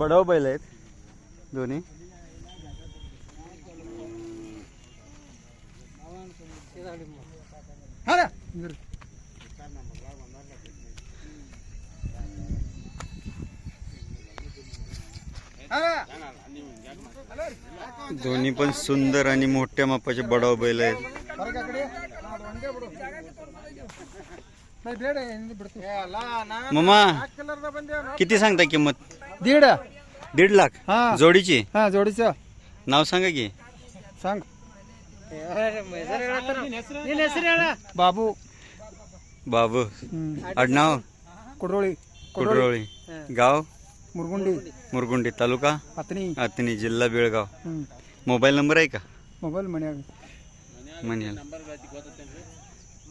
बडाव बैल आहेत. दोन्ही. दोन्ही पण सुंदर आणि मोठ्या मापाचे बडाव बैल आहेत. मामा किती सांगता किंमत? दीड. दीड लाख? हा. जोडीची? हा जोडीचं. नाव सांगा की. सांग. बाबू. बाबू. आडनाव कुडरोळी कुडरोळी गाव? मुरगुंडी. मुरगुंडी तालुका? पातणी आतनी जिल्हा बेळगाव. मोबाईल नंबर आहे का? मोबाईल म्हणे म्हणेल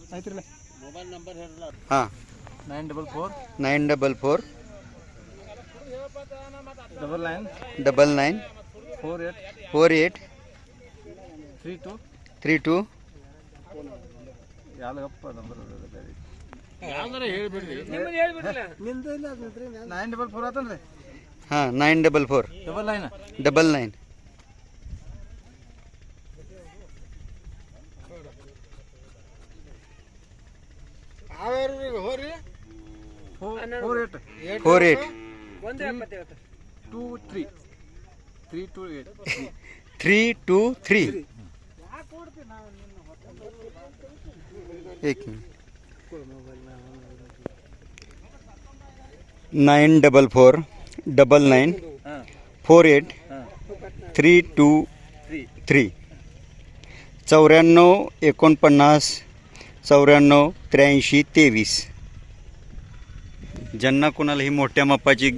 काहीतरी हां. Nine double four. Nine double four. Double nine double nine four eight four eight three two three two ಯಾವ್ದಪ್ಪ ನಂಬರ್ ನೈನ್ ಡಬಲ್ ಫೋರ್ ಆತನ್ರಿ ಹಾಂ nine double four double nine double nine four eight four eight two three three two eight three two three एक minute nine double four double nine four eight three two three चौऱ्याण्णव एकोणपन्नास चौऱ्याण्णव त्र्याऐंशी तेवीस ज्यांना कोणाला ही मोठ्या मापाची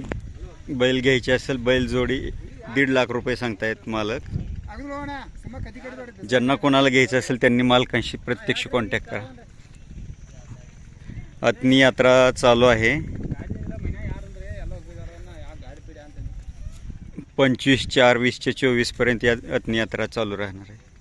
बैल घ्यायची असेल बैल जोडी दीड लाख रुपये सांगतायत मालक. ज्यांना कोणाला घ्यायचं असेल त्यांनी मालकांशी प्रत्यक्ष कॉन्टॅक्ट करा. अतनी यात्रा चालू आहे. पंचवीस चार वीसच्या चोवीसपर्यंत या अतनी यात्रा चालू राहणार आहे.